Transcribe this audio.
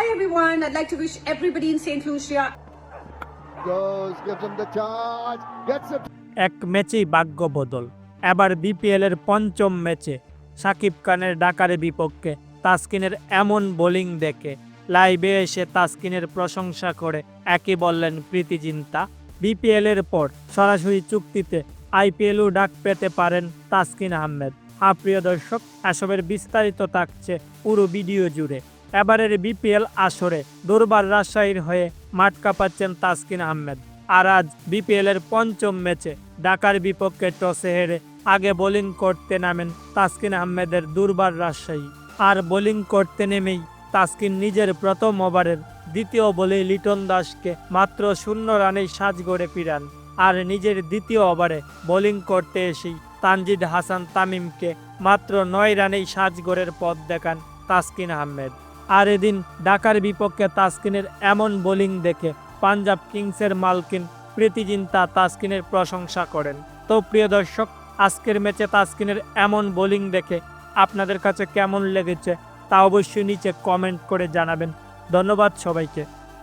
Hi everyone, I'd like to wish everybody in St. Lucia Goes, gives him the charge, gets it. এক ম্যাচেই ভাগ্য বদল এবার BPL এর পঞ্চম ম্যাচে সাকিব খানের ডাকারের বিপক্ষে তাসকিনের এমন বোলিং দেখে লাইভে এসে তাসকিনের প্রশংসা করে একই বললেন প্রীতি জিন্তা বিপিএল এর পর সরাসরি চুক্তিতে আইপিএলও ডাক পেতে পারেন তাসকিন আহমেদ হ্যাঁ প্রিয় দর্শক এসবের বিস্তারিত থাকছে পুরো ভিডিও জুড়ে এবারের বিপিএল আসরে দুর্বার রাজশাহীর হয়ে মাঠ কাঁপাচ্ছেন তাসকিন আহমেদ। আর আজ বিপিএল এর পঞ্চম ম্যাচে ঢাকার বিপক্ষে টসে হেরে আগে বোলিং করতে নামেন তাসকিন আহমেদের দুর্বার রাজশাহী। আর বোলিং করতে নেমেই তাসকিন নিজের প্রথম ওভারের দ্বিতীয় বলে লিটন দাসকে মাত্র শূন্য রানেই সাজ গড়ে ফিরান। আর নিজের দ্বিতীয় ওভারে বোলিং করতে এসেই তানজিদ হাসান তামিমকে মাত্র নয় রানেই সাজগড়ের পথ দেখান তাসকিন আহমেদ। আর এদিন ডাকার বিপক্ষে তাসকিনের এমন বোলিং দেখে পাঞ্জাব কিংসের মালকিন প্রীতিজিন্তা তাসকিনের প্রশংসা করেন। তো প্রিয় দর্শক, আজকের ম্যাচে তাসকিনের এমন বোলিং দেখে আপনাদের কাছে কেমন লেগেছে তা অবশ্যই নিচে কমেন্ট করে জানাবেন। ধন্যবাদ সবাইকে।